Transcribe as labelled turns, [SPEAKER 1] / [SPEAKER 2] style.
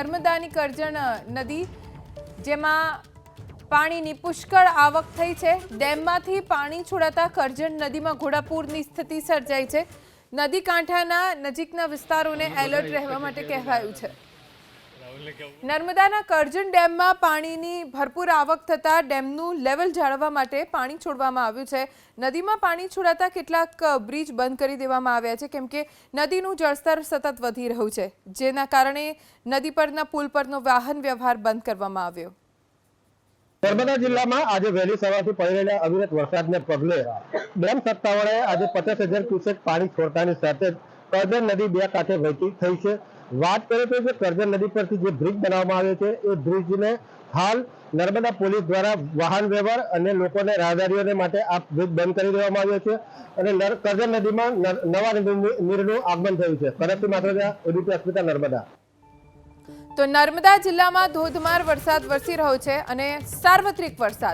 [SPEAKER 1] નર્મદાની કરજણ નદી જેમાં પાણીની પુષ્કળ આવક થઈ છે. ડેમમાંથી પાણી છોડાતા કરજણ નદીમાં ઘોડાપૂરની સ્થિતિ સર્જાઈ છે. નદી કાંઠાના નજીકના વિસ્તારોને એલર્ટ રહેવા માટે કહેવાયું છે. નર્મદાના કરજણ ડેમમાં પાણીની ભરપૂર આવક થતાં ડેમનું લેવલ જાળવવા માટે પાણી છોડવામાં આવ્યું છે. નદીમાં પાણી છોડાતા કેટલાક બ્રિજ બંધ કરી દેવામાં આવ્યા છે. કેમ કે નદીનું જળસ્તર સતત વધી રહ્યું છે. જેના કારણે નદી પરના પુલ પરનો વાહન વ્યવહાર બંધ કરવામાં આવ્યો.
[SPEAKER 2] નર્મદા જિલ્લામાં આજે વહેલી સવારથી પડી રહેલા અવિરત વરસાદને પગલે ડેમ સત્તાવાળાએ આજે પચાસ હજાર ક્યુસેક પાણી છોડતાની સાથે કરજણ નદી બે કાંઠે વહેતી થઈ છે. વાત કરીએ તો કરજણ નદી પરથી જે બ્રિજ બનાવવામાં આવ્યો છે, એ બ્રિજને હાલ નર્મદા પોલીસ દ્વારા વાહન વ્યવહાર અને લોકોને રાહદારીઓને માટે આ બ્રિજ બંધ કરી દેવામાં આવ્યો છે અને કરજણ નદીમાં નવા નીરનું આગમન થયું છે. કરજણ માત્ર ઓડીપી અસ્મિતા નર્મદા.
[SPEAKER 1] તો નર્મદા જિલ્લામાં ધોધમાર વરસાદ વરસી રહ્યો છે અને સાર્વત્રિક વરસાદ